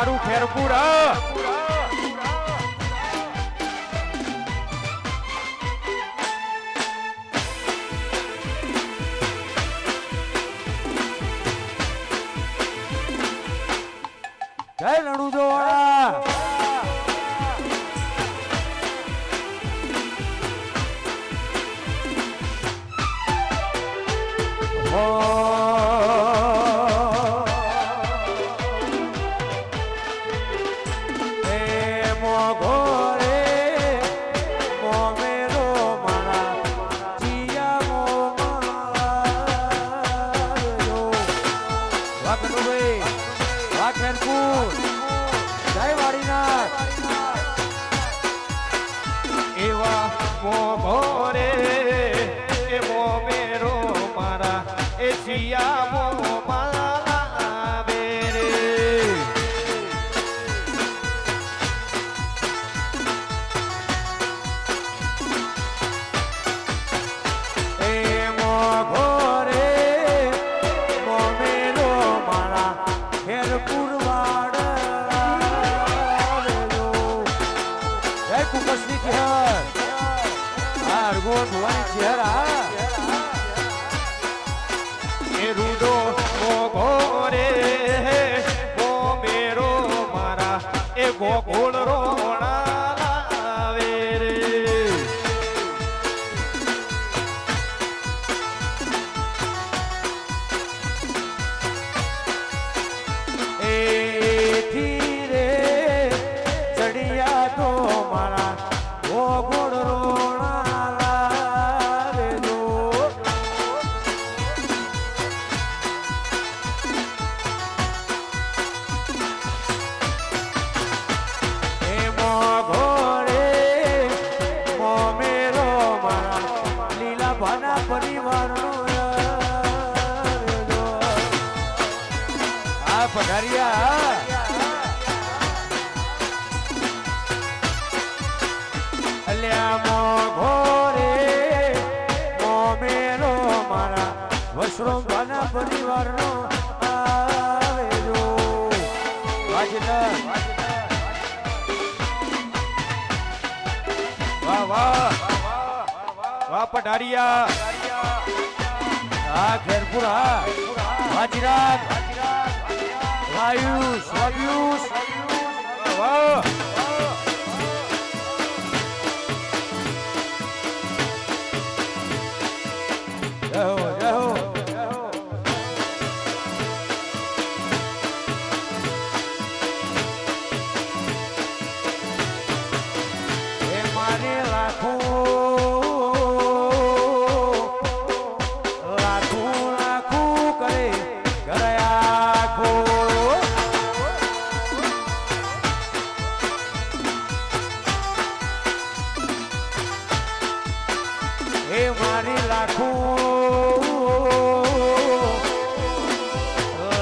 મારું ફેરપુર એ સિયા મો મારા આવે રે એ મોઘો રે મોમેરો મારા ખેરપુર વાડલો જય કુકસની ચહેર આ અરગોન ભવાની ચહેર આ રૂડો મોઘો રે મોમેરો મારા એ ગોકુળ રોણા ભાના પરિવારનો. આ પધારિયા અલ્યા મોઘો રે મોમેરો મારા વસરોભાના પરિવારનો આવેલો વાજના વાહ વાહ. વાહ પઢારિયા આ ખેરપુર હા વાજરાત વાયુષ વાયુષ વાહ. એ મારી લાખું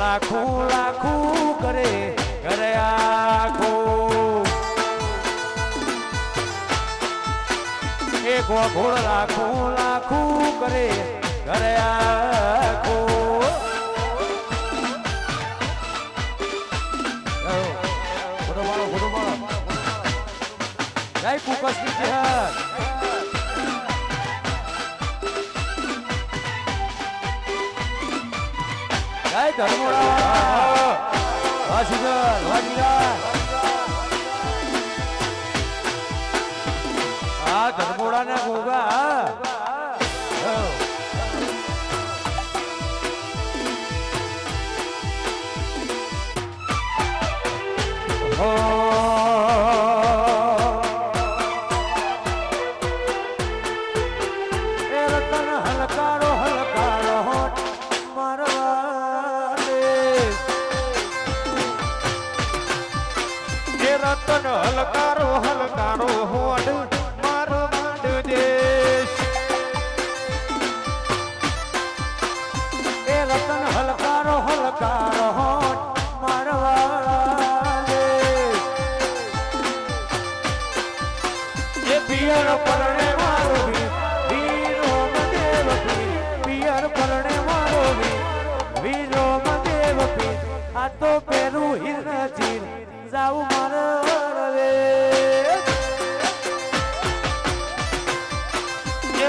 લાખું લાખું કરે ઘરે આખો. એ ઘોડ લાખું લાખું કરે ઘરે આખો. મારો ફોટો મારો જય ધર્મોડા. વાસીધર વાજીરા આ ધર્મોડા ને ગોગા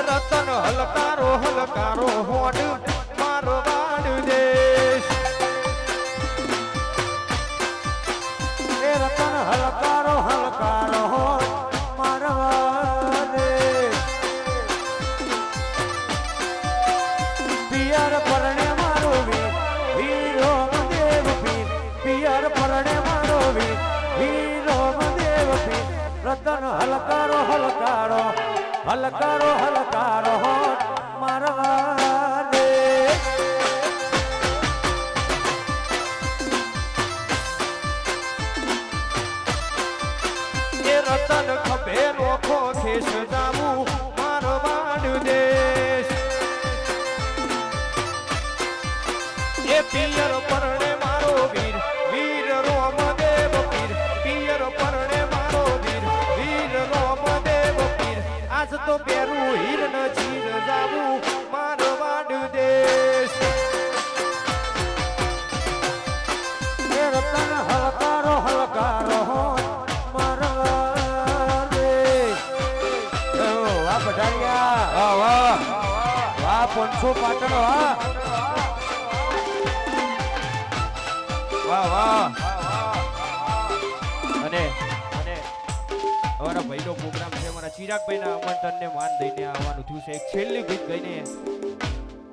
રતન હલકારો હલકારો હોડ હલકારો હલકારો હલકારો હલકારો હોટ મારવા દે એ રતન ખભે રોખો ખેસ તો પેરું ન ચીર જાવું, મારો વાડ દેશ. રતન હલકારો હલકારો મારવા વાહ પઢારિયા, વાહ વાહ. વાહ પોનસો પાટણ, વાહ. વાહ અને અને અમારા ભાઈનો પ્રોગ્રામ છે. અમારા ચિરાગભાઈના આમંત્રણને માન દઈને આવવાનું થયું છે. એક છેલ્લી ગીત ગઈને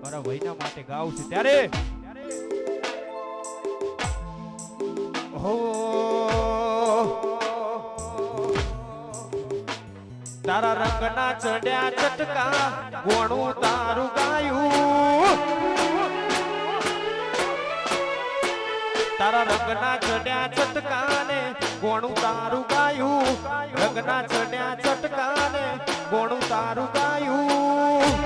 મારા ભાઈના માટે ગાવ છે. ત્યારે હો તારા રંગના ચડ્યા ચટકા ગોણું તારું ગાયું. તારા રંગના ચડ્યા ચટકાને ગોણું તારું ગાયું. રંગના ચડ્યા ચટકાને ગોણું તારું ગાયું.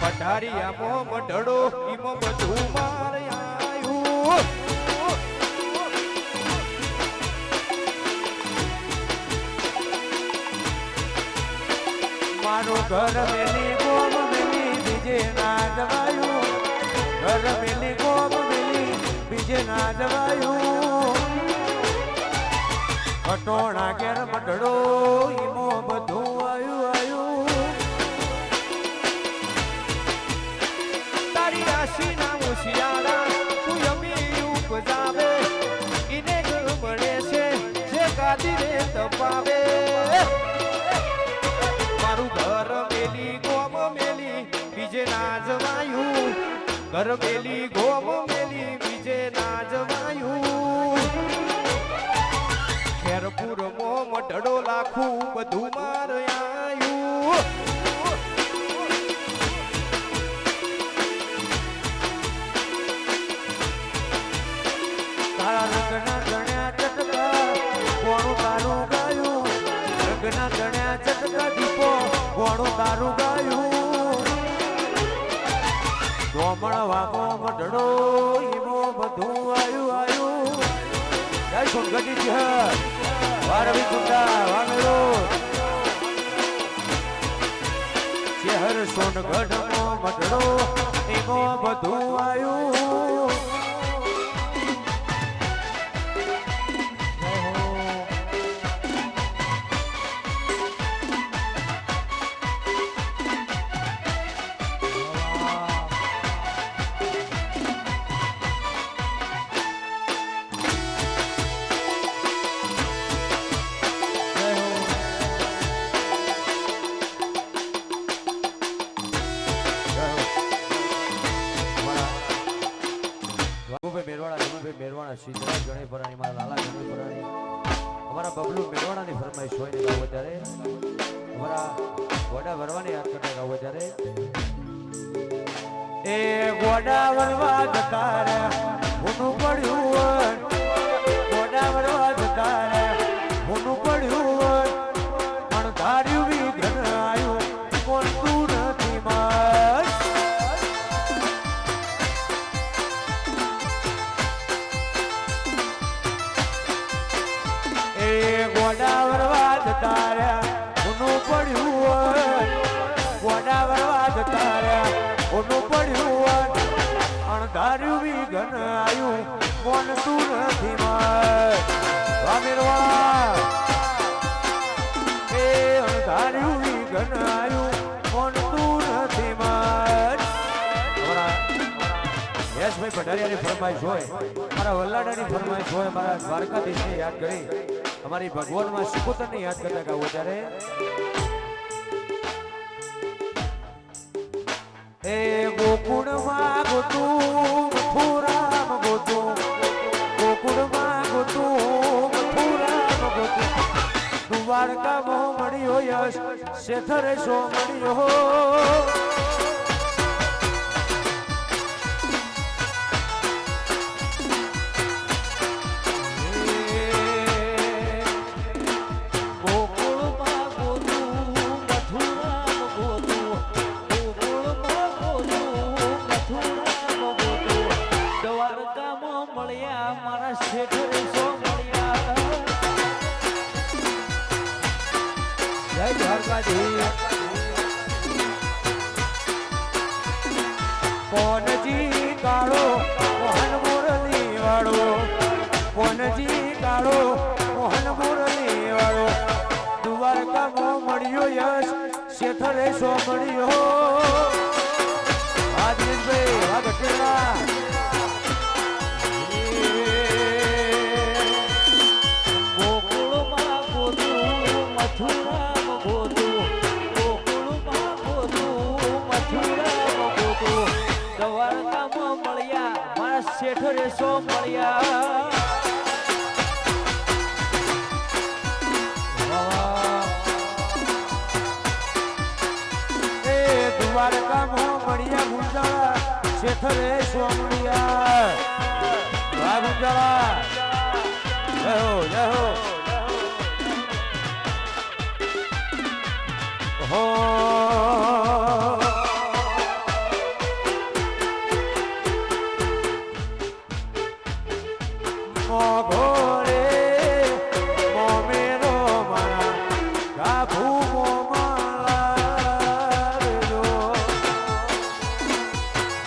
પઢારિયા મો મઢડો, ઈમો બધું માર આયું. મારું ઘર મેલી ગોમ મેલી બીજે ના જવાયું ઘર મેલી ના જવાયું ખટોણા ઘેર મઢડો ઈમો બધું આયું આયું. તારી રાશિ ના મુશિયાળા, તું અમી ઉપજાવે ઈને જ મળે છે, જે ગાદી રે તપાવે. મારું ઘર મેલી, ગોમ મેલી, બીજે ના જવાયું. ઘર મેલી, ગોમ મેલી બીજે ના જવાયું. ખેરપુર મો મઢડો લાખું બધું માર આયું. તારા રંગના ગણ્યા ચટકા કોણું તારું ગાયું. રંગના ગણ્યા ચટકા દીપો કોણું તારું ગાયું. ગોમણ વામો મઢડો ઈમો બધું આયુ આયુ. જય સોનગઢી જય વારવી કુંડા વાનરો. શહેર સોનગઢ મો મઢડો ઈમો બધું આયું. મેરવાડા સિદ્ધરાજ ગણેપરાણી મારા લાલા ગણેપરાણી અમારા બબલુ મેરવાડાની ફરમાઈશ હોય ને ગાવો ત્યારે. અમારા ગોડા વરવાની યાદ કરતા ગાવો ત્યારે. એ ગોડા ભરવા જતા રે પડ્યું ગોડા ભરવા જતા ઘન આયું કોણ તું નથી માર ઘન આયું કોણ તું નથી માર યશભાઈ પઢારિયાની ફરમાઈશ મારા વલ્લાડાની ફરમાઈશ હોય. મારા દ્વારકાધીશને યાદ કરી. અમારી ભગવાનમાં સુપુત્રને યાદ કરતા ગાવું ત્યારે યશ શેથરે કાળો, મોહન મુરલી વાળો. કોનજી કાળો, મોહન મુરલી વાળો. દ્વારકામાં મળ્યો યશ શેઠલે સો મળ્યો રેસો મળ્યા એ દ્વારકામાં મળ્યા ગુંજાળા શેઠરે સોમણિયા ગુંજાળા